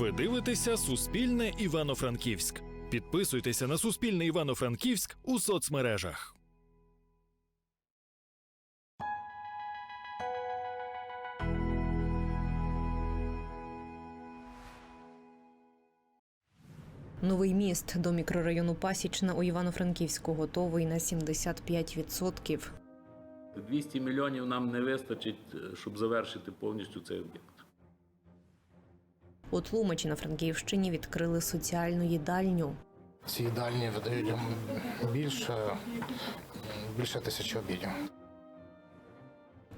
Ви дивитеся Суспільне Івано-Франківськ. Підписуйтеся на Суспільне Івано-Франківськ у соцмережах. Новий міст до мікрорайону Пасічна у Івано-Франківську готовий на 75%. 200 мільйонів нам не вистачить, е, щоб завершити повністю цей об'єкт. У Тлумачі на Франківщині відкрили соціальну їдальню. Ці їдальні видають більше, більше тисячі обідів.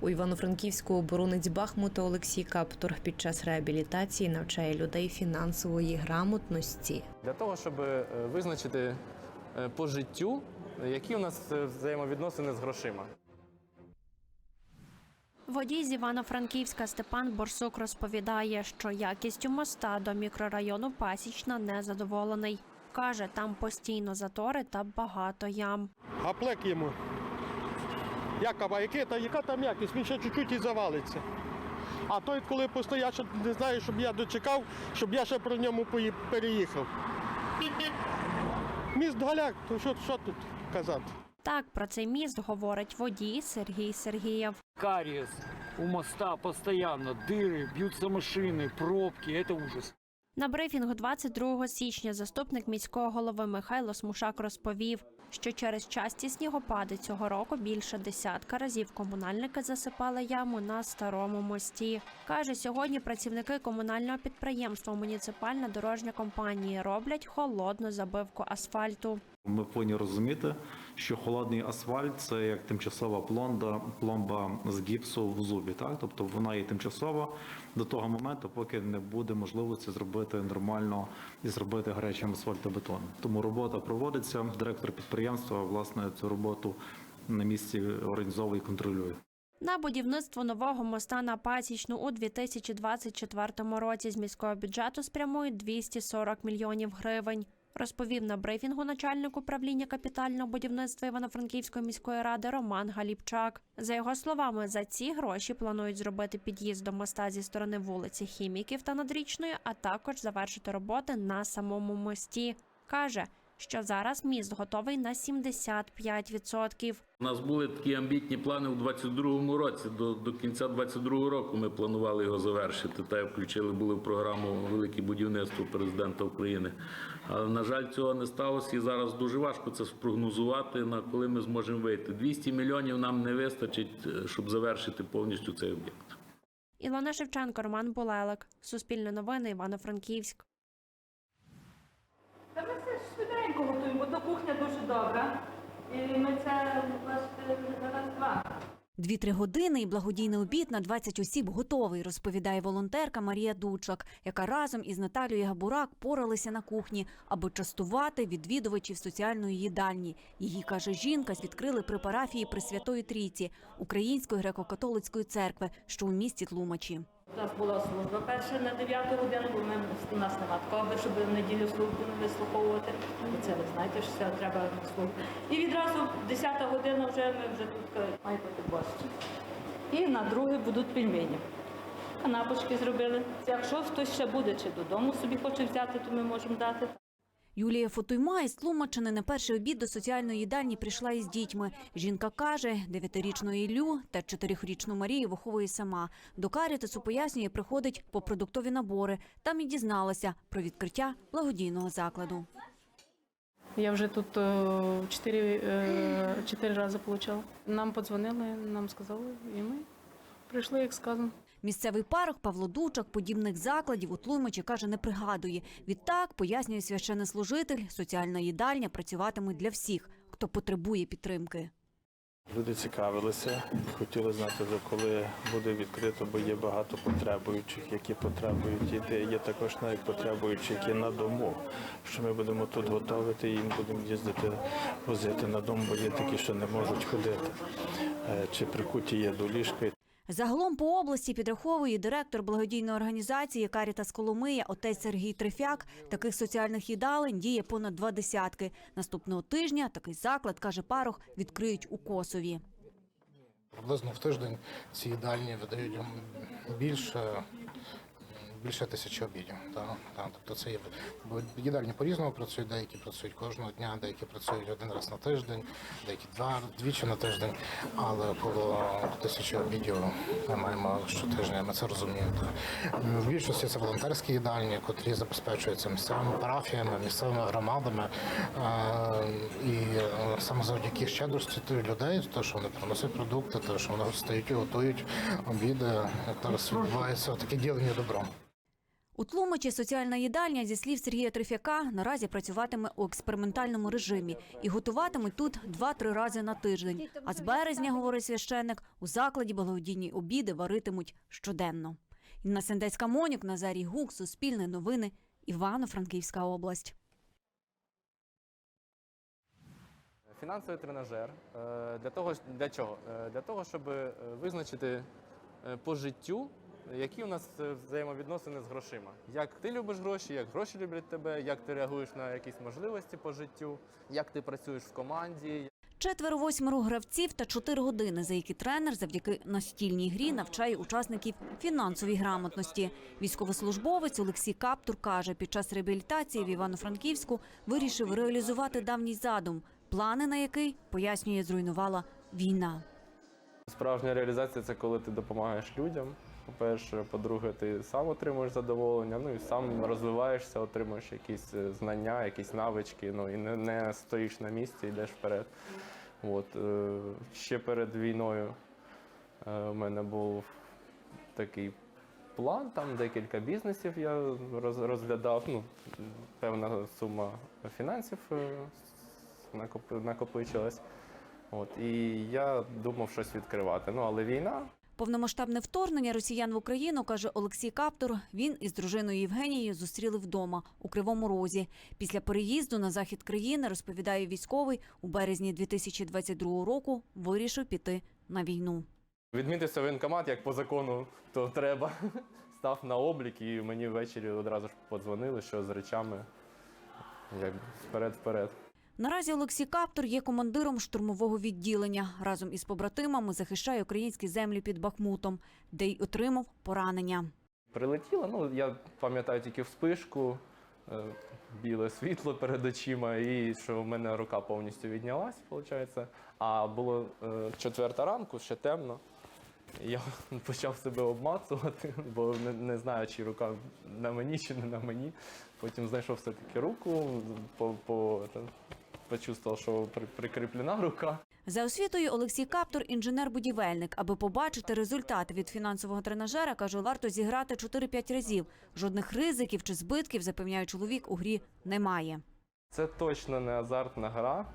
У Івано-Франківську оборонець Бахмута Олексій Каптор під час реабілітації навчає людей фінансової грамотності. Для того, щоб е, визначити е, по життю, е, які у нас взаємовідносини з грошима. Водій з Івано-Франківська Степан Борсук розповідає, що якістю моста до мікрорайону Пасічна незадоволений. Каже, там постійно затори та багато ям. А плек йому. Яка, а яке, та, яка там якість? Він ще чуть-чуть і завалиться. А той, коли постояв, що не знаю, щоб я дочекав, щоб я ще про ньому переїхав. Міст Галяк, то що, що тут казати? Так про цей міст говорить водій Сергій Сергієв. кариес у моста постоянно, дыры, бьются машины, пробки, это ужас. На брифінгу 22 січня заступник міського голови Михайло Смушак розповів, що через часті снігопади цього року більше десятка разів комунальники засипали яму на старому мості. Каже, сьогодні працівники комунального підприємства Муніципальна дорожня компанія роблять холодну забивку асфальту. Ми повинні розуміти, що холодний асфальт це як тимчасова пломба, пломба з гіпсу в зубі. Так? Тобто вона є тимчасова до того моменту, поки не буде можливості зробити нормально і зробити гарячим асфальтобетон. Тому робота проводиться. Директор підприємства власне цю роботу на місці організовує і контролює. На будівництво нового моста на Пасічну у 2024 році з міського бюджету спрямують 240 мільйонів гривень. Розповів на брифінгу начальник управління капітального будівництва Івано-Франківської міської ради Роман Галіпчак. За його словами, за ці гроші планують зробити під'їзд до моста зі сторони вулиці Хіміків та Надрічної, а також завершити роботи на самому мості. Каже, що зараз міст готовий на 75%. У нас були такі амбітні плани у 22-му році. До, до кінця 22-го року ми планували його завершити. Та включили були в програму Велике будівництво президента України. Але, на жаль, цього не сталося і зараз дуже важко це спрогнозувати, на коли ми зможемо вийти. 200 мільйонів нам не вистачить, е, щоб завершити повністю цей об'єкт. Ілона Шевченко, Роман Булелик. Суспільне новини, Івано-Франківськ. Швиденько готуємо, бо до кухня дуже добра. І ми це зараз два. Дві-три години і благодійний обід на 20 осіб готовий, розповідає волонтерка Марія Дучак, яка разом із Наталією Габурак поралися на кухні, аби частувати відвідувачів соціальної їдальні. Її каже жінка, відкрили при парафії Пресвятої Трійці Української греко-католицької церкви, що у місті Тлумачі. У нас була служба перша на 9 годину, бо ми, у нас нема такого, щоб в неділю службу не вислуховувати. Це ви знаєте, що це треба службу. І відразу 10 година вже ми вже тут е, має бути борщ. І на друге будуть пельмені. Канапочки зробили. Якщо хтось ще буде чи додому собі хоче взяти, то ми можемо дати. Юлія Фотуйма із Тлумачини на перший обід до соціальної їдальні прийшла із дітьми. Жінка каже, дев'ятирічну Іллю та чотирихрічну Марію виховує сама. До Карітасу пояснює, приходить по продуктові набори. Там і дізналася про відкриття благодійного закладу. Я вже тут е, чотири, е, чотири рази отримала. Нам подзвонили, нам сказали, і ми прийшли, як сказано. Місцевий парох Павло Дучак подібних закладів у Тлумачі, каже, не пригадує. Відтак, пояснює священнослужитель, соціальна їдальня працюватиме для всіх, хто потребує підтримки. Люди цікавилися, хотіли знати, коли буде відкрито, бо є багато потребуючих, які потребують іти. Є також навіть потребуючі, які на дому. Що ми будемо тут готувати, їм будемо їздити, возити на дом, бо є такі, що не можуть ходити. Е, Чи прикуті є до ліжка. Загалом по області підраховує директор благодійної організації Карітас Коломия отець Сергій Трефяк. Таких соціальних їдалень діє понад два десятки. Наступного тижня такий заклад, каже парох, відкриють у Косові. Приблизно в тиждень ці їдальні видають більше, більше тисячі обідів. Так, так. Тобто це є їдальні по-різному працюють, деякі працюють кожного дня, деякі працюють один раз на тиждень, деякі два двічі на тиждень. Але коло тисячі обідів ми маємо щотижня. Ми це розуміємо. Так. В більшості це волонтерські їдальні, котрі забезпечуються місцевими парафіями, місцевими громадами. І е, саме завдяки щедрості людей, те, що вони приносять продукти, те, що вони стають і готують обіди, зараз відбувається таке ділення добром. У Тлумачі соціальна їдальня, зі слів Сергія Трифяка, наразі працюватиме у експериментальному режимі і готуватимуть тут 2-3 рази на тиждень. А з березня, говорить священник, у закладі благодійні обіди варитимуть щоденно. Інна Сендецька Монюк, Назарій Гук, Суспільне новини, Івано-Франківська область. Фінансовий тренажер е, для того, для чого? Е, Для того, щоб е, визначити по життю, які у нас е, взаємовідносини з грошима. Як ти любиш гроші, як гроші люблять тебе, як ти реагуєш на якісь можливості по життю, як ти працюєш в команді, Четверо восьмеро гравців та чотири години, за які тренер завдяки настільній грі навчає учасників фінансовій грамотності. Військовослужбовець Олексій Каптур каже, під час реабілітації в Івано-Франківську вирішив реалізувати давній задум, плани на який пояснює, зруйнувала війна. Справжня реалізація це коли ти допомагаєш людям. По-перше, по-друге, ти сам отримуєш задоволення, ну і сам розвиваєшся, отримуєш якісь е, знання, якісь навички, ну і не, не стоїш на місці, йдеш вперед. От, е, ще перед війною е, у мене був такий план, там декілька бізнесів я розглядав. Ну, певна сума фінансів е, накопичилась. От, і я думав щось відкривати. Ну, але війна, Повномасштабне вторгнення росіян в Україну, каже Олексій Каптур, він із дружиною Євгенією зустріли вдома у Кривому Розі. Після переїзду на захід країни, розповідає військовий, у березні 2022 року вирішив піти на війну. Відмітився воєнкомат, як по закону, то треба. Став на облік, і мені ввечері одразу ж подзвонили, що з речами як вперед-вперед. Наразі Олексій Каптур є командиром штурмового відділення. Разом із побратимами захищає українські землі під Бахмутом, де й отримав поранення. Прилетіло, ну я пам'ятаю тільки вспишку, е, біле світло перед очима, і що в мене рука повністю віднялась, виходить. А було е, четверта ранку, ще темно. Я почав себе обмацувати, бо не, не знаю, чи рука на мені, чи не на мені. Потім знайшов все-таки руку, по, по, та, почувствував, що при, прикріплена рука. За освітою Олексій Каптур інженер-будівельник. Аби побачити результати від фінансового тренажера, каже, варто зіграти 4-5 разів. Жодних ризиків чи збитків, запевняє чоловік, у грі немає. Це точно не азартна гра.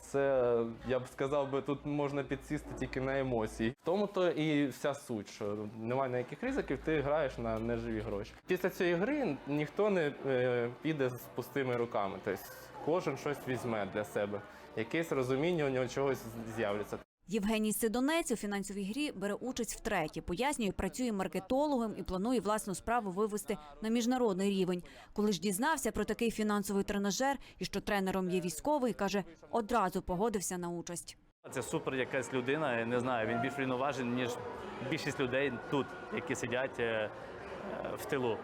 Це я б сказав би, тут можна підсісти тільки на емоції. В тому то і вся суть, що немає ніяких ризиків, ти граєш на неживі гроші. Після цієї гри ніхто не е, піде з пустими руками. Тобто кожен щось візьме для себе. Якесь розуміння у нього чогось з'являться. Євгеній Сидонець у фінансовій грі бере участь втретє. Пояснює, працює маркетологом і планує власну справу вивести на міжнародний рівень. Коли ж дізнався про такий фінансовий тренажер і що тренером є військовий, каже, одразу погодився на участь. Це супер якась людина. я Не знаю, він більш рівноважений, ніж більшість людей тут, які сидять е, е, в тилу.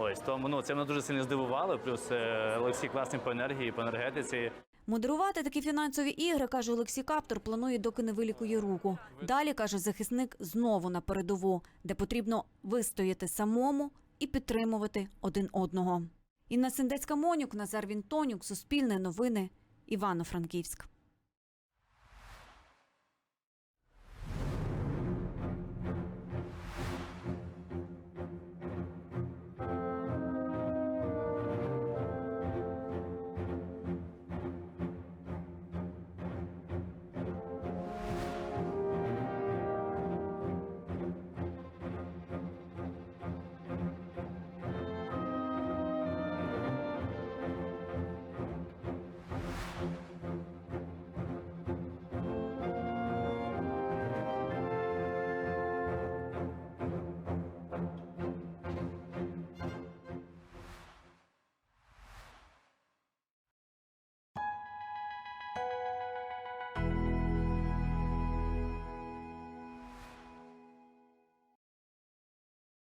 Ось тому ну це мене дуже сильно здивувало. Плюс е, Олексій класний по енергії, по енергетиці. Модерувати такі фінансові ігри, каже Олексій Каптор, планує, доки не вилікує руку. Далі, каже захисник, знову на передову, де потрібно вистояти самому і підтримувати один одного. Інна Сендецька Монюк, Назар Вінтонюк, Суспільне новини, Івано-Франківськ.